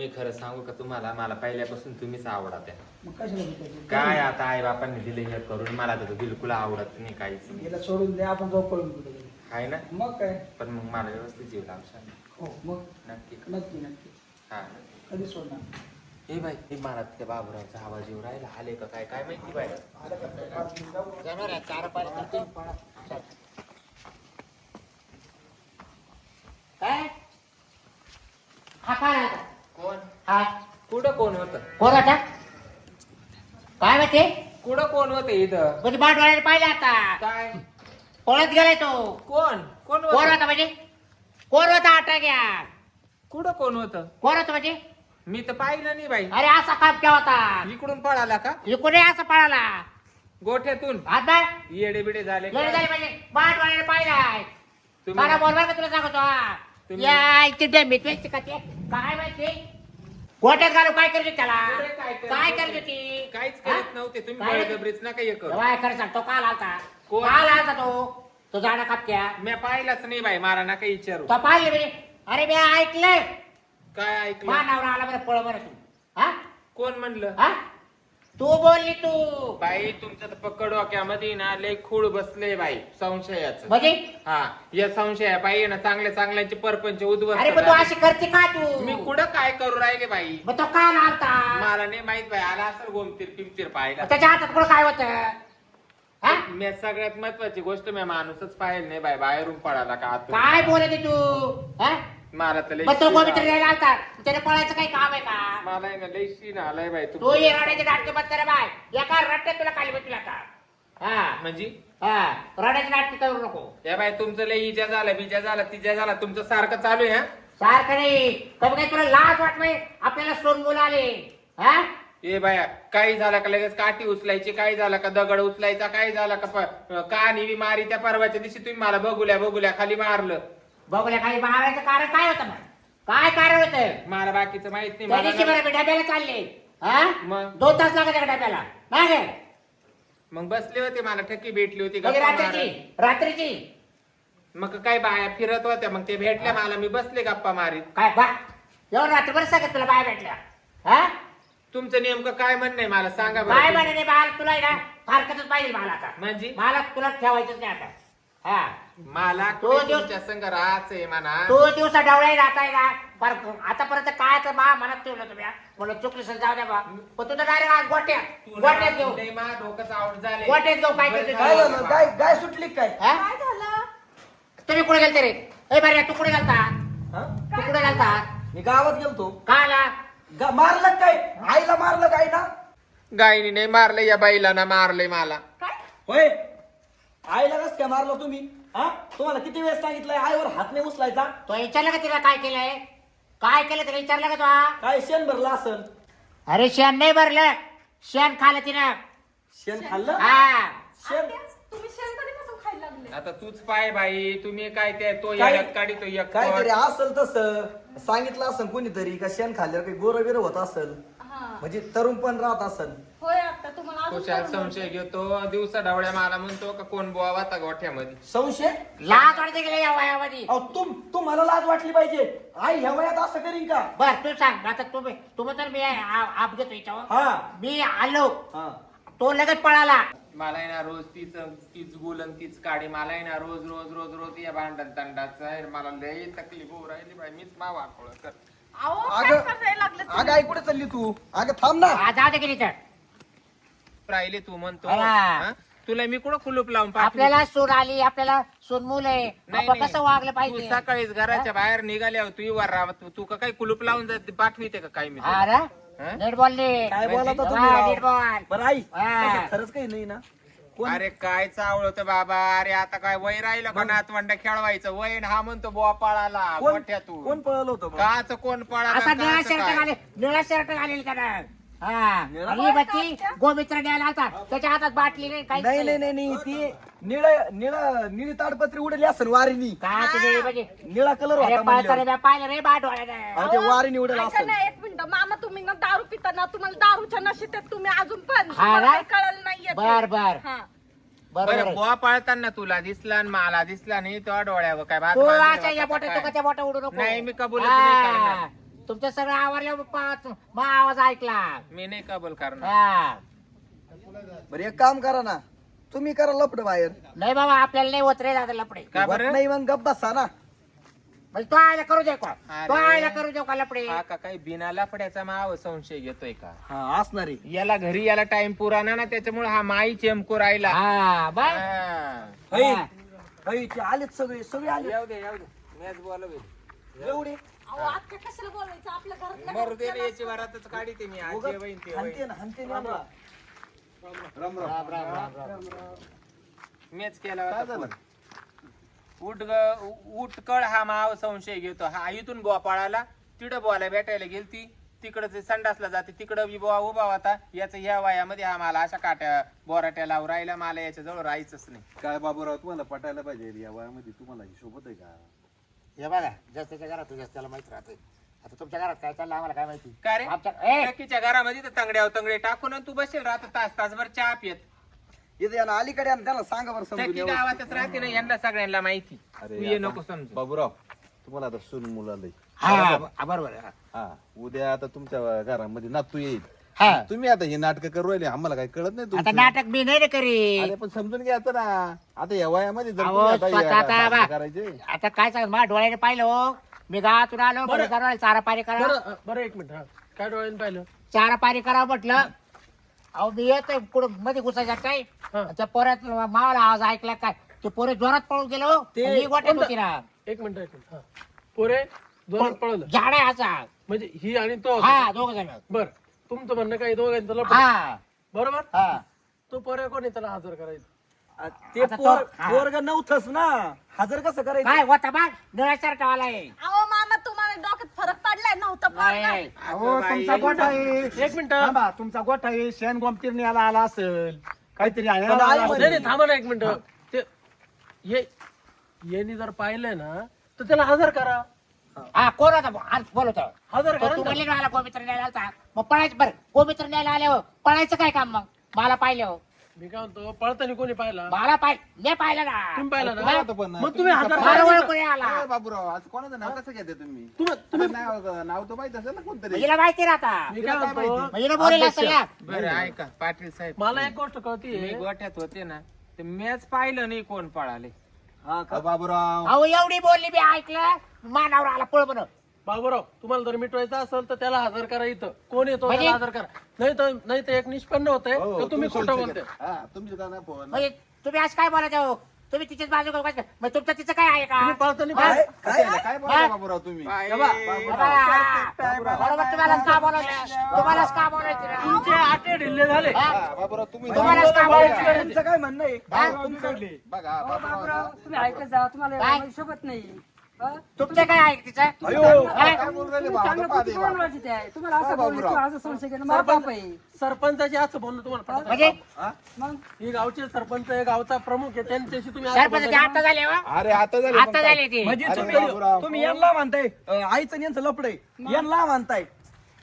मी खरं सांगू का तुम्हाला? मला पहिल्यापासून तुम्हीच आवडत आहे. मग कशाला भेटायचं काय आता आई बापांनी दिले हे करून मला तर बिलकुल आवडत नाही काहीच. नाही याला सोडून दे आपण जाऊ पळून कुठे तरी. आहे ना? मग काय? पण मग मला व्यवस्थित जीव लावशाल. हो मग? नक्की. नक्की नक्की. हा. कधी सोडणार? हे बाई हे मला त्या बाबुरावचा आवाज येऊ राहिला. आले का काय? काय माहिती बाई? आलं का काय? पाच मिनिटं जाऊ. जनावर आहे, चार पाच करतील पळा. चल. काय? हा काय कोण हा कुठं कोण होत? कोण होता? काय माहिती? कुठं कोण होत इथं? म्हणजे बाट डोळ्याने पाहिजे आता. काय? पळत गेलाय तो. कोण? कोण कोण होत होता म्हणजे? कोण होता आटा घ्या कुठं कोण होत? कोण होता म्हणजे? मी तर पाहिलं नाही बाई. अरे असा कापक्या होता. इकडून पळाला का? इकडे असा पळाला. गोठ्यातून? हात बाय. येडे बिडे झाले येणं का? झाली म्हणजे बाट डोळ्याने पाहिलाय तुम्ही- मला बोलवा का तुला सांगतो हा. तुम्ही- या इथे काय माहिती? गोट्यात घालू काय करते त्याला? काय करत काय ती काहीच? करत नव्हते. तुम्ही काय? बळजबरीच हे करू. तेव्हा खरं सांग तो काल आलता. कोण? काल आलता तो. तो झाडा कापक्या. मी पाहिलाच नाही बाई मला नका विचारू. तो पाहिले म्हणजे अरे मी ऐकलंय. काय ऐकलं? मानावर आला बरं पळ बरं तू. हा? कोण म्हणलं? हा? तू बोलली तू. बाई तुमच्या तर पकड वाक्यामध्ये ना लय खूळ बसले बाई संशयाचं. म्हणजे? हा या संशया पाहिजे ना चांगल्या चांगल्याचे परपंच उद्ध्वस्त अरे पण तू झाले. अशी करते का तू? मी कुठं काय करू राहिले बाई? मग तो काल आलता मला नाही माहीत बाई आला असेल गोमतीर पिमतीर पाहिला त्याच्या हातात कुठं काय होत? हा? मी सगळ्यात महत्वाची गोष्ट मी माणूसच पाहिजे नाही बाई बाहेरून पडाला का आतून काय बोलते तू? हा? मला तर मग तो शीण आला. द्यायला आलता त्याने पळायचं काही काम आहे का? मला आहे ना लय शीन आलाय बाई तू तू ये रडायचे नाटके बंद कर बाय. एका रट्ट्यात तुला खाली बसला का हा. म्हणजे? हा. रडायचे नाटके करू नको. या बाई तुमचं लय इजा झालं बिजा झाला तिजा झाला तुमचं सारखं चालू आहे हा? सारखं नाही. कमी काही तुला लाज वाटलंय आपल्याला सोन मुलं आले. हा? ए बाया काही झालं का लगेच काठी उचलायची काही झालं का दगड उचलायचा काही झालं का प- का निवी मारी त्या परवाच्या दिवशी तुम्ही मला बघुल्या बघुल्या खाली मारलं. बघूया काही मारायचं कारण काय होतं मग? काय कारण होतं? मला बाकीचं माहीत नाही त्या मला दिवशी ना- बरं मी डब्याला चालले. हा? मग? दोन तास लागत डब्याला? नाही मग बसले होते मला ठकी भेटली होती म्हणजे गप्पा रात्रीची मारत. रात्रीची. मग काय बाया फिरत होत्या मग ते भेटल्या मला मी बसले गप्पा मारीत. काय बा? एवढं रात्रभर सांगत तुला बाय भेटल्या. हा? तुमचं नेमकं काय म्हणणं आहे? मला सांगा बरं तुम्ही. म्हणे बाल तुला आहे ना फारकतच पाहिजे मला आता म्हणजे? मला तुला ठेवायचंच नाही आता. हा. मला तो दिवस- तुमच्या संग राहायचं आहे म्हणा. तो दिवसा डवळे राहताय ना पर आतापर्यंत काय तर बा मनात ठेवलं तुम्ही हा. म्हणलं चुकली सर जाऊ द्या बा. पण तुझं डायरेक्ट गोट्यात? गोट्यात घेऊ मा डोकंच आवड झाले गोट्यात घेऊ काय करते काय झालं? गाय गाय सुटली काय? हा? काय झालं? तुम्ही कुठे गेलते रे? ए बरे तू कुठे गेलता? हा? तू कुठे गेलता? मी गावात गेलतो. का आला? गा- मारलं काय? आईला मारलं काय ना गायनी नाही मारले या बाईला ना मारले मला. काय? होय? आईला कस काय मारलं तुम्ही हा? तुम्हाला किती वेळेस सांगितलंय आईवर हात नाही उचलायचा? तो विचारलं का तिला काय केलंय? काय केलं तिला विचारलं का तो काय शेण भरलं असन? अरे शेण नाही भरलं. शेण खाल्लं तिनं. शेण खाल्लं? हा. शेण? तुम्ही शेण कधीपासून खायला लागले? आता तूच पाय बाई तुम्ही काय ते तो काय- यात काढी तो एक काहीतरी असल तसं. सांगितलं असन कोणीतरी का शेण खाल्ल्यावर काही गोरं बिरं होत असल? हा. म्हणजे तरुण पण राहत असल होय आता तुम्हाला अजून कुशाल कळलं संशय घेतो. दिवसा ढवळ्या मला म्हणतो का कोण बुवा वाता गोठ्यामध्ये? संशय? लाज वाटते गेले या वयामध्ये? अहो तुम तुम्हाला लाज वाटली पाहिजे. आई ह्या वयात असं करीन का? बर तू सांग. आता तुम्ही तुम्ही तर मी आप घेतो याच्यावर. हा. मी आलो. हा. तो लगेच पळाला. मला आहे ना रोज तीच तीच गुलन तीच काढी मला आहे ना रोज रोज रोज रोज या भांडण तंडाचं आहे. मला लय तकलीफ होऊ राहिली बाई. मीच मा वाकळ कर अहो अगं- करायला लागले? अगं आई कुठे चालली तू? अगं थांब ना. हा, जाऊ दे गेली तर. राहिले तू म्हणतो हा. हा? तुला मी कुठं कुलूप लावून? आपल्याला सून आली आपल्याला सून मूल आहे नाही, आपण नाही. कसं वागलं तू पाहिजे सकाळीच घराच्या बाहेर निघाल्यावर तू वर राहा तू तू का काही कुलूप लावून जाते पाठविते का काही मी हा ना हा? नीट बोलले काय म्हणजे- बोलत होता तुम्ही नीट राव? बोल बरं आई हा. तसं खरंच काही नाही ना कोण अरे काय चावळत बाबा अरे आता काय वय राहिलं का नातवंड खेळवायचं वय न हा म्हणतो बुवा पळाला कोण गोठ्यातून कोण पळलं होतं मग? काच कोण पळाला असा निळा काचं शर्ट काय? घाले निळा शर्ट घालेल त्यानं हा ही बच्ची गोमित्र आलता त्याच्या हातात बाटली नाही काही नाही नाही नाही नाही ती निळ निळ निळी ताडपत्री उडली असेल वारीनी का तुझे म्हणजे निळा कलर होता म्हणल्यावर. पाहिलं रे बाट डोळ्यानं अहो, ते वारीनी उडल ऐका असेल ना एक मिनिट मामा तुम्ही ना दारू पिताना तुम्हाला दारूच्या नशेत आहेत तुम्ही अजून पण हा तुम्हाला ना? काही कळलं नाहीये ते. बर बर हा. बरोबर बरं. बुवा पळताना तुला दिसला आणि मला दिसला नाही तो डोळ्यावर काय भात तू बांधले अशा या होता बोटा काय? उडू नको नाही, मी कबूलच. नाही करणार. तुमचं सगळं आवरलं पा- मग आवाज ऐकला. मी नाही कबल करणार. हा. बरं एक काम करा ना. तुम्ही करा लपड बाहेर. नाही बाबा आपल्याला नाही होत रे दादा लपडे. का होत बरं? नाही मग गप बसा ना. म्हणजे तो आयला करू दे का? तो अरे. आयला करू दे का लपडे? हा का काही बिना लफड्याचा माव संशय घेतोय का? हा असणार आहे. याला घरी याला टाइम पुराना ना त्याच्यामुळे हा माई चेमको राहिला. हा बाय. हा. ऐ, ऐ, ते आलेत सगळे सगळे आले येऊ दे येऊ दे. मॅच बोलवे एवढे? अहो आता कशाला बोलायचं? आपल्या घरातल्या मरू दे रे, घरच्यांना याची वरातच काढी ते मी आजी ते होईन. मीच केला होता फोन. उठ ग हा माव संशय घेतो. हा इथून बुवा पळाला तिकडं बुवाला भेटायला गेलती. तिकडं ते संडासला जाते तिकडं बी बुवा उभा होता. याच ह्या वयामध्ये हा मला अशा काट्या बोराट्या लावून राहिला मला याच्या जवळ राहायचंच नाही. काय बाबूराव तुम्हाला पटायला पाहिजे या वयामध्ये? तुम्हाला हिशोबत आहे का? हे बघा जास्तीच्या घरात जास्त त्याला माहीत राहते आता तुमच्या घरात काय चाललं आम्हाला काय माहिती? का रे? आमच्या ए, टक्कीच्या घरामध्ये तर तंगड्यावर तंगडे टाकून आणि तू बसेल राहत तास तासभर चहा पियत. इथे या ना अलीकडे आणि त्याला सांगा बरं समजून व्यवस्थित. गावातच राहते ना यांना सगळ्यांना माहिती. तू ये आता- नको समजू बाबूराव तुम्हाला आता सून मुलाला हा हा, बरोबर आहे, हा. हा उद्या आता तुमच्या घरामध्ये नातू येईल. हा. तुम्ही आता हे नाटक करू राहिले आम्हाला काही कळत नाही आता तुमचं. नाटक मी नाही रे करी अरे पण समजून घ्यायचं ना. आता या वयामध्ये जर अहो, तुम्ही आता आता नाटकं बा- करायचे. आता काय सांग माझ्या डोळ्याने पाहिलं हो. मी गावातून आलो बरं. चारा पाणी करा बरं बरं एक मिनिट हा. काय डोळ्याने पाहिलं? चारा पाणी करावं म्हटलं. अहो मी येतोय कुठं मध्ये घुसायच्या काय? हा. त्या पोऱ्यात मावाला आवाज ऐकला काय? ते पोरे जोरात पळून गेलो ते मी गोट्यात कोणतं? होती ना. एक मिनिट एक मिनिट हा. पोरे दोन पळलं झाड आहे असा. म्हणजे ही आणि तो हा दोघ जण. बर. तुमचं म्हणणं काय लपड हा. बरोबर? हा. तो पोरे कोणी त्याला हजर करायचं? आ, ते आता तो- पोर हा. पोरग नव्हतंच ना. हजर कसं करायचं? काय होता बघ निळासारखा वाला आहे. अहो मामा तुम्हाला डोक्यात फरक पडलाय? नव्हतं नाही, पडला नाही. अहो तुमचा गोठा आहे. एक मिनिट. थांबा तुमचा गोठा आहे. शेण गोमतीर आला आला असेल. काहीतरी पण आई आला नाही असेल. नाही थांबा ना एक मिनिट. ते ये यांनी जर पाहिलंय ना तर त्याला हजर करा. हा कोण होता? आज बोलवतो. हजर तो करा तू ना म्हणले ना मला गोमित्र न्यायला आलता. मग पळायचं बरं. गोमित्र न्यायला आले हो पळायचं काय काम मग? मला पाहिलं हो. मी काय म्हणतो पळताना कोणी पाहिला? मला पाय मी पाहिलं ना. तुम्ही पाहिलं ना? आता पण मग तुम्ही मला. ओळखून आला? बाबूराव आज कोणाचं नाव कसं घेते तुम्ही? तुम्ही तुम्ही नाव नाव तर माहीत असेल ना कोणतरी. हिला माहिती राहता मी काय म्हणतो? हिला बोलेला असेल ना. बरं ऐका पाटील साहेब. मला एक गोष्ट मी गोठ्यात होते ना ते मॅच पाहिलं नाही कोण पळाले. हा का? बाबूराव. अहो एवढी बोलली मी ऐकलं. मानावर आला पळ म्हणून. बाबूराव तुम्हाला जर मिटवायचं असेल तर त्याला हजर करा इथं. कोण येतो म्हणजे? त्याला हजर करा. नाही तर नाही तर एक निष्पन्न होतंय. हो, तर तुम्ही खोटं बोलते का? हा तुमची का नाही फोन. म्हणजे तुम्ही आज काय बोलायचं हो तुम्ही तिच्याच बाजू काय मग तुमचं तिचं काय आहे का? तुम्ही पळताना? काय काय काय बोलता बाबूराव तुम्ही? बाबा, बरोबर तुम्हालाच का बोलायचं? तुम्हालाच का बोलायचं? रे? तुमचे आटे ढिल्ले झाले. हा? बाबूराव तुम्ही तुम्हालाच का बोलायचं? तुमचं काय म्हणणं आहे? बघा बाबूराव तुम्ही ऐकत जा तुम्हाला काय? एवढं सोबत नाही? तुमचं काय आहे तिचं. तुम्हाला असं बोललं. किंवा असं संशय मला सरपंचाचे असं बोलणं तुम्हाला पटतं? म्हणजे? मग? ही गावचे सरपंच आहे गावचा प्रमुख आहे त्यांच्याशी तुम्ही असं सरपंच बोलता आता झाले हो. अरे आता झाले आता झाले ते. म्हणजे अरे तुम्ही बाबूराव. तुम्ही यांना म्हणताय अं, आईचं यांचं लपड यांना म्हणताय.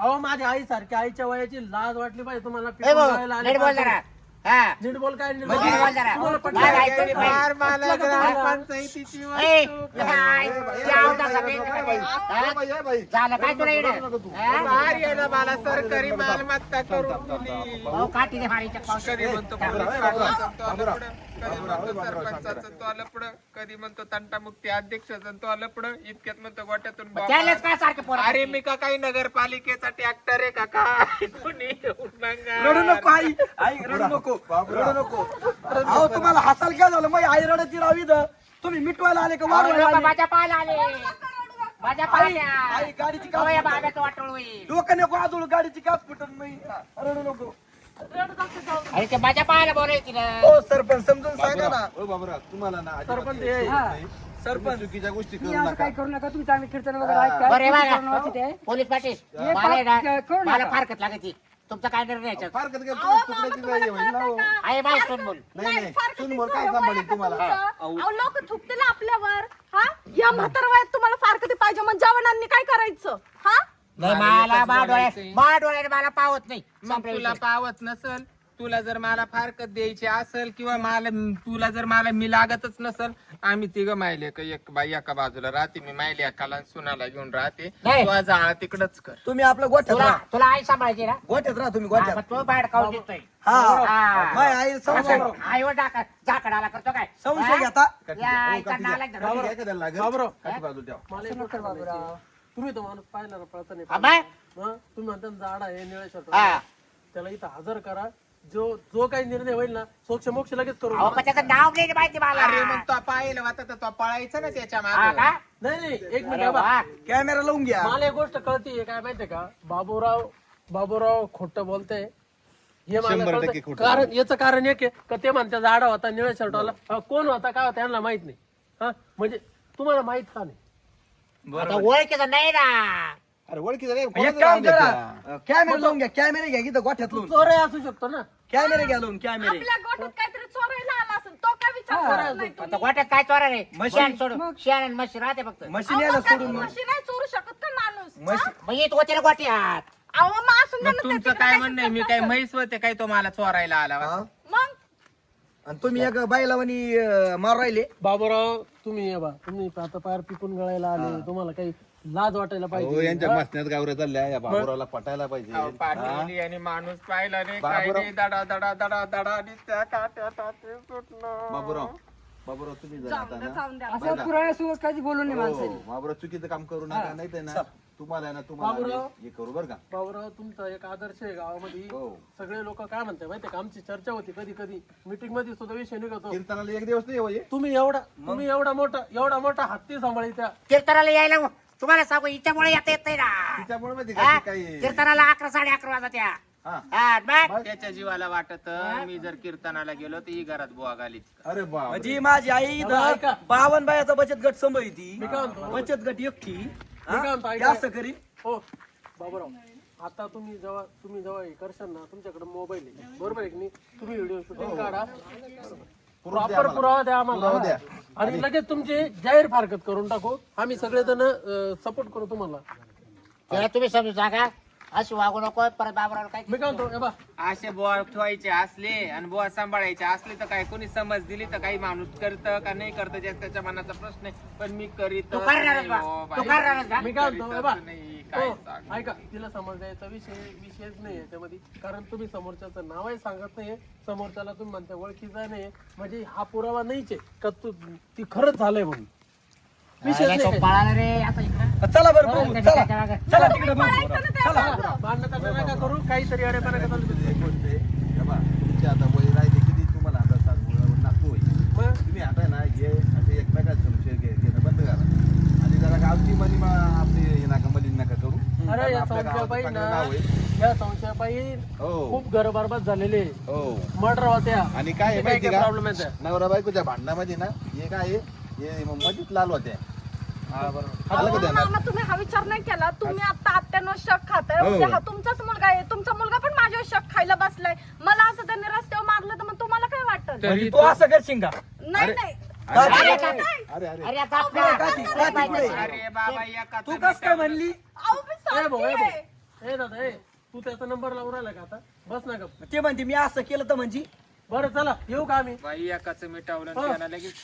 अहो माझ्या आई सारखी आईच्या वयाची लाज वाटली पाहिजे तुम्हाला. ए पिकून भाऊ, जायला आले नीट बोल पाहिजे. जरा. नीट बोल काय नीट नीट बोल जरा तुम्हाला पटलं? मला ऐकून पाहिजे. फार मला ग्रामपंचायतीची ए, काय? जाऊ दे सगळे. हा? ए बाई, ए बाई. झालं काय तुला इकडे हा? फार येणं मला सरकारी मालमत्ता करून दिली भाऊ काठी दे मारीच्या पावसात. कधी म्हणतो पोलीस पाटलाचं तो आलपडं, कधी म्हणतो सरपंचाचं तो आलपडं, कधी म्हणतो तंटामुक्ती अध्यक्षाचं तो आलपडं, इतक्यात म्हणतो गोट्यातून मग बाप त्यालाच काय सारखे पोरं अरे मी का काही नगरपालिकेचा ट्रॅक्टर आहे का काय कुणी येऊन बघा. रडू नको आई आई रडू नको रडू नको. अहो तुम्हाला हसाल काय झालं? मग आई रडती. तुम्ही मिटवायला आले का? वाढवायला आले? माझ्या पायाला आले. माझ्या आई गाडीची बाब्याचं वाटोळ होईल. डोकं नको आदूळ गाडीची फुटून नाही रडू नको. अरे ते माझ्या पायाला बोलायची ना. हो सरपंच समजून सांगा ना. बाबूराव, ओ बाबूराव तुम्हाला ना अजिबात सरपंच हे हे- नाही. सरपंच. चुकीच्या गोष्टी तुम्ही करू असं नका. काय करू नका. तुम्ही चांगले कीर्तन वगैरे ऐका. बरं हे कीर्तन बघा. वाचित आहे. पोलीस पाटील मला आहे ना पाप- करू मला नका. फारकत लागायची तुमचा काय निर्णय याच्यात? फारकत गेलं अहो, तुम्ही मामा, तुकड्याची तुम्हाला जाई होईल ना. का? आहे बाय सोन बोल नाही फार काय वय आहे तुम्हाला तुमचं? अहो लोक थुकतील आपल्यावर हा या म्हातार वयात तुम्हाला फार कधी पाहिजे मग जवानांनी काय करायचं हा नाही मला मला एकच मा डोळ्या बोलायचंय. मा डोळ्याने मला पावत नाही मग संपला तुला विषय. पावत नसल तुला जर मला फारकत द्यायची असेल किंवा मला तुला जर मला मी लागतच नसल आम्ही तिघं मायले का एक बाई एका बाजूला राहते मी मायले एकाला आणि सुनाला घेऊन राहते नाही. तू जाळा तिकडच कर तुम्ही आपल्या गोठ्यात तुला राहा तुला आई सांभाळायची ना गोठ्यात राहा तुम्ही हा, गोठ्यात तो बाहेर खाऊ देतोय हा हा. माय आई संशय आईवर झाकडाला करतो काय संशय हा? घेता या आईचा नालायक धरून. काय करायला लागेल बाबराव काठी बाजूला ठेवा. मला एक गोष्ट म्हणायची. तुम्ही तो माणूस पाहिला ना पळता नाही हा, पाहिला. मग? हं? तुम्ही म्हणता ना झाड आहे निळ्या शर्ट हा. त्याला इथं हजर करा जो जो काही निर्णय होईल ना सोक्ष मोक्ष लगेच करू अहो पण त्याचं नाव नाही माहिती मला अरे मग तो पाहिलं तर तो पळायचा ना त्याच्या हा मागे का? नाही नाही एक मिनिट अरे बाबा. वा. कॅमेरा लावून घ्या मला एक गोष्ट कळतीये काय माहितीये का बाबूराव बाबूराव खोट बोलते हे मला शंभर कळतं. टक्के खोटं. कारण याचं कारण एक आहे का ते म्हणते झाडा होता निळ्या शर्टवाला अं, कोण होता काय होता यांना माहीत नाही हा म्हणजे तुम्हाला माहीत का नाही आता ओळखीचं नाही ना अरे ओळखीचं नाही, एक कोणाचं काम नाव करा. द्यायचं? कॅमेरा लावून घ्या कॅमेरा घ्या इथं गोठ्यात लावून. चोरही असू शकतो ना. कॅमेरे घ्या लावून कॅमेरे आपल्या गोठ्यात काहीतरी चोरायला आला असेल तो काय विचार करत नाही आता तुम्ही? काय चोरा रे म्हशी. शेण सोडून शेण आणि म्हशी राहते फक्त. मशीन अहो, यायला सोडून मग. म्हशी नाही चोरू शकत का माणूस? मग येत होते गोट्यात अहो मग असून मग तुमचं काय काय म्हणणं आहे? मी काय. म्हैस होते काय तो मला चोरायला आला? हा? मग? आणि तुम्ही एक बाईला म्हणी अं, मारू राहिले? बाबूराव तुम्ही ये बा. तुम्ही आता पार पिकून गळायला आले. तुम्हाला काही लाज वाटायला हो पाहिजे. यांच्या मसण्यात गावऱ्या चालल्या या बाबुरावला पटायला पाहिजे. अहो, हा? आणि माणूस पाहिला नाही. काय बाबूराव. नाही. दडा दडा दडा दडा. आणि त्या काट्यात हाती सुटलं. बाबूराव बाबूराव तुम्ही जरा जाऊन आता द्या ना जाऊन द्या. असं पुराव्यासोबत काही बोलू नये माणसाने हो, बाबूराव चुकीचं काम करू नका नाही ना तुम्हाला आहे ना तुम्हाला बाबूराव. आम्ही हे करू बरं का? बाबूराव तुमचा एक आदर्श आहे गावामध्ये. हो. सगळे लोक काय म्हणतात माहितीये का? आमची चर्चा होती कधी कधी. मीटिंगमध्ये सुद्धा विषय निघतो कीर्तनाला एक दिवस नाही होय तुम्ही एवढा तुम्ही एवढा मोठा एवढा मोठा हत्ती सांभाळीत्या कीर्तनाला यायला तुम्हाला सांगू हिच्यामुळे येता येत नाही ना. तिच्यामुळे माहिती हा? का ती काही कीर्तनाला अकरा साडे अकरा वाजता त्या. हा. हा, बघ. त्याच्या जीवाला वाटत मी जर कीर्तनाला गेलो तर ही घरात बुवा घालीच अरे बा म्हणजे माझी आई ऐका. बावन बायाचा बचत गट सांभाळती मी काय म्हणतो? बचत गट एकटी. मी काय म्हणतो, हा? ऐका. ते असं करी. हो. बाबूराव आता तुम्ही जेव्हा तुम्ही जेव्हा हे करशाल ना तुमच्याकडे मोबाईल आहे. बरोबर आहे की नाही? तुम्ही व्हिडिओ शूटिंग काढा. प्रॉपर पुरावा द्या आम्हाला. पुरावा द्या. आणि लगेच तुमची जाहीर फारकत करून टाकू. आम्ही सगळेजण सपोर्ट करू तुम्हाला. त्याला तुम्ही समजून सांगा. अशी वागू नको परत बाबरावर काय मी काय म्हणतो हे बा असे बुवा ठेवायचे असले आणि बुवा सांभाळायचे असले तर काय कोणी समज दिली तर काही माणूस करतं का नाही करतं त्याच्या मनाचा प्रश्न आहे पण मी करीत तू करणारच बा. तू करणारच बा. मी काय म्हणतो हे बा नाही काय हो, सांगू. ऐका तिला समज द्यायचा विषय विषयच नाही याच्यामध्ये कारण तुम्ही समोरच्याचं नावही सांगत नाही समोरच्याला तुम्ही म्हणता ओळखीचा नाही म्हणजे हा पुरावा नाहीच आहे का तू ती खरंच झालंय म्हणून विषय अरे, तो नाही. पळाला रे आता इकडं. चला बरं बघू. चला चला तिकडे नका करू काहीतरी अडेपणा का चालू एक गोष्ट आहे. हे बा, तुमची आता वय राहिली किती तुम्हाला आता सात नातू होईल मग? तुम्ही आता ना हे असे एकमेकात संशय घे- घेणं बंद करा. आणि जरा गावची मनी मा- आपली हे नका मलिन नका करू. अरे या आपल्या गावाचं संशयाबाई चांगलं ना नाव आहे. या संशयाबाई हो. खूप घर बरबाद झालेले. हो. मर्डर होत्या. आणि काय आहे माहिती का? प्रॉब्लेम आहे नवरा बायकोच्या भांडणामध्ये ना हे काय आहे? हे मधीच लाल होत्या. अहो, ध्यानात? मामा तुम्ही हा विचार नाही केला. तुम्ही आता आत्यानं शक खाताय. हो. म्हणजे हा तुमचाच मुलगा आहे. तुमचा मुलगा पण माझ्यावर शक खायला बसलाय. मला असं त्यांनी रस्त्यावर मारलं तर मग तुम्हाला काय वाटत? तरी तू असं करशील का? नाही नाही. अरे अरे, अरे नाही. अरे अरे अरे आता आपल्या- काठी- काठी पुढे. अरे बाबा. एका तू कस काय म्हणली? अहो, मी ए भाऊ ए सांगतेय. भाऊ ए दादा ए तू त्याचा नंबर लावून राहिला का आता? बस ना गप. ते म्हणते मी असं केलं तर म्हणजे बरं चला येऊ का आम्ही? बाई एकाच मिटावलं हो. लगेच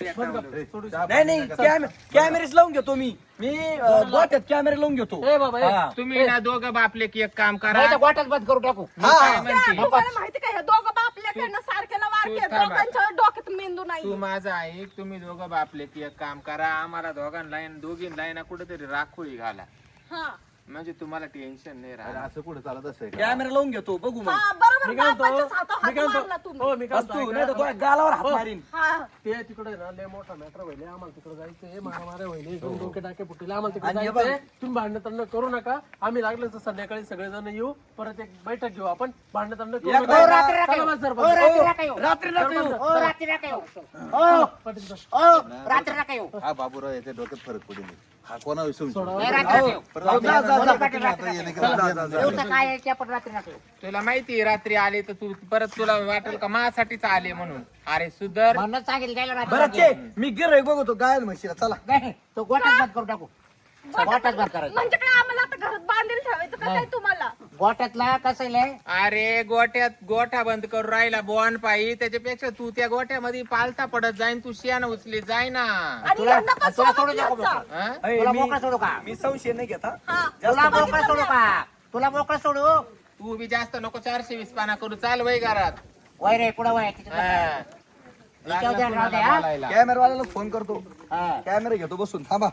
सोडू चहा नाही नाही कॅमे कॅमेरेच लावून घेतो मी. मी अं, गोठ्यात कॅमेरे लावून घेतो. ए बाबा ए हा. तुम्ही ना दोघं बापले की एक काम करा. नाही तर बंद करून टाकू. मी काय म्हणते? त्या तुम्हाला माहिती का हे दोघं बापल्याकडनं सारख्याला वारके तू थांबा. दोघांच्या डोक्यात मेंदू नाही. तू माझं ऐक तुम्ही दोघं बापले की एक काम करा. आम्हाला दोघांना लाईन दोघींना ना कुठेतरी राखोळी घाला. हा. म्हणजे तुम्हाला टेन्शन नाही अरे राहणार असं कुठं चालत असेल का? कॅमेरा लावून घेतो बघू मग हा बरोबर मी काय बापाच्याच हातावर म्हणतो मी हात काय मारला म्हणतो तुम्ही हो मी काय नाही तर ऐका. तुझ्या गालावर हात हो. मारीन हा ते तिकडे ना लय मोठा मॅटर व्हायले आम्हाला तिकडे जायचंय मारामारे व्हायले दोन डोके टाके फुटले आम्हाला तिकडे आणि हे जायचंय तुम्ही भांडण तंड करू नका आम्ही लागले तर संध्याकाळी सगळेजण येऊ परत एक बैठक घेऊ आपण भांडण तंड करू नका. हो, चला सरपंच. हो, रात्री नका येऊ. रात्री नका येऊ. हो. हो. हो. हा बाबूराव याच्या डोक्यात फरक पडेल हा रात्री. परत जा, जा, जा. हे. दिवसा काय आहे आपण रात्री नका. तुला माहिती रात्री आले तर तू परत तुला वाटेल का? माझ्यासाठीच आले म्हणून. अरे सुधर. म्हणून त्याला बरं. ते मी गिराईक बघतो. गायन म्हशीला. चला. नाही तो बंद करून टाकू. गोट्यात बंद करायचं. म्हणजे काय? आम्हाला आता घरात बांधील ठेवायचं का काय तुम्हाला? गोट्यातला कसं आहे अरे गोट्यात गोठा बंद करून राहिला बोन पायी त्याच्यापेक्षा तू त्या गोट्यामध्ये पालता पडत जाईन तू शियान उचली जाय ना आणि तुला यांना सोडू नको. हा? अय, तुला मी- मोकळं सोडू का मी संशय नाही घेता हा. तुला मोकळं सोडू? का तुला मोकळं सोडू तू बी जास्त नको चारशे वीस पाना करू चाल वय घरात वय रे पुढं वय हा. राहू? बोलायला. कॅमेरावाल्याला फोन करतो हा. कॅमेरा घेतो बसून थांबा